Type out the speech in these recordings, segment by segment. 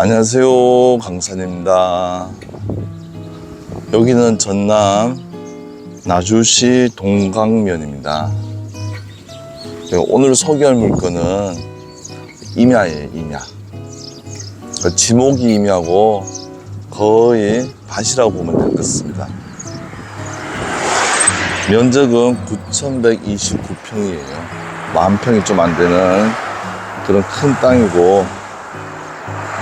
안녕하세요. 강산입니다. 여기는 전남 나주시 동강면입니다. 네, 오늘 소개할 물건은 임야예요, 임야. 그 지목이 임야고 거의 밭이라고 보면 같습니다. 면적은 9,129평이에요. 만 평이 좀 안 되는 그런 큰 땅이고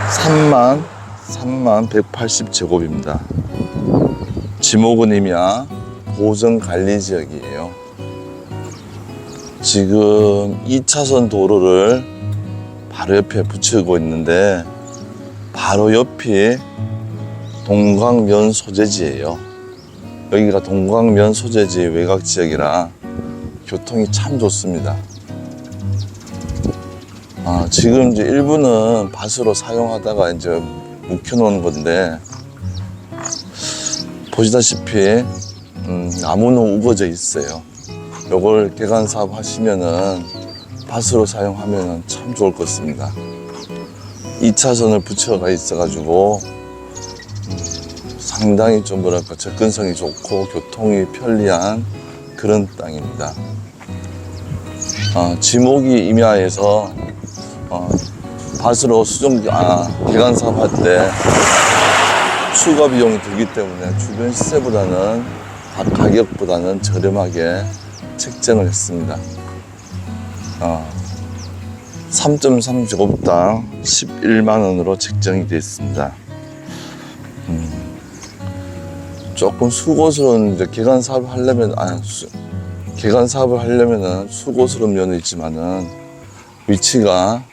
3만 3만 180제곱입니다. 지목은임이야 보정 관리 지역이에요. 지금 2차선 도로를 바로 옆에 붙이고 있는데 바로 옆이 동광면 소재지예요. 여기가 동광면 소재지 외곽 지역이라 교통이 참 좋습니다. 아, 지금 이제 일부는 밭으로 사용하다가 이제 묵혀놓은 건데 보시다시피 음, 나무는 우거져 있어요. 요걸 개간 사업 하시면은 밭으로 사용하면은 참 좋을 것 같습니다. 2차선을 붙여가 있어가지고 음, 상당히 좀 뭐랄까 접근성이 좋고 교통이 편리한 그런 땅입니다. 어, 지목이 임야에서 어, 밭으로 수정 아 개간 사업 할 때 추가 비용이 들기 때문에 주변 시세보다는 밭 가격보다는 저렴하게 책정을 했습니다. 어, 3.3제곱당 11만 원으로 책정이 되어 있습니다. 음, 조금 수고스러운 이제 개간 사업을 하려면 아 수, 개간 사업을 하려면은 수고스러운 면은 있지만은 위치가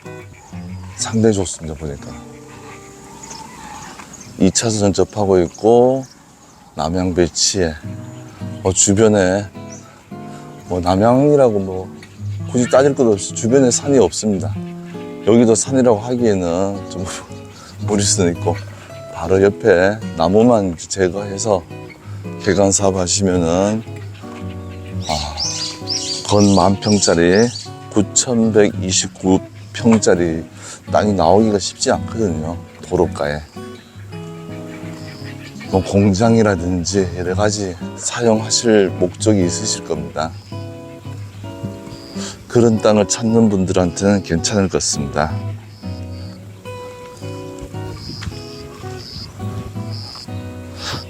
상당히 좋습니다 보니까. 2차선 접하고 있고 남양 배치에 뭐 주변에 뭐 남양이라고 뭐 굳이 따질 것 없이 주변에 산이 없습니다. 여기도 산이라고 하기에는 좀 무리수는 있고 바로 옆에 나무만 제거해서 개간 사업 하시면은 아, 건 만평짜리 9,129평짜리 땅이 나오기가 쉽지 않거든요. 도로가에. 뭐 공장이라든지 여러 가지 사용하실 목적이 있으실 겁니다. 그런 땅을 찾는 분들한테는 괜찮을 것 같습니다.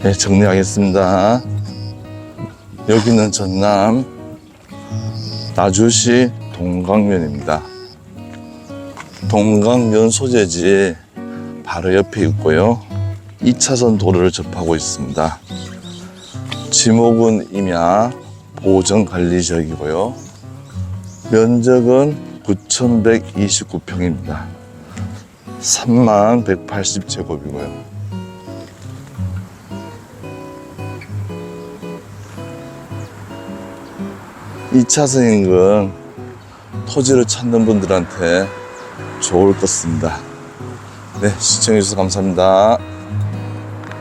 네, 정리하겠습니다. 여기는 전남 나주시 동강면입니다. 동강면 소재지 바로 옆에 있고요. 2차선 도로를 접하고 있습니다. 지목은 임야 보정관리지역이고요. 면적은 9,129평입니다. 3만 180제곱이고요. 이차선 인근 토지를 찾는 분들한테 좋을 것 같습니다. 네, 시청해주셔서 감사합니다.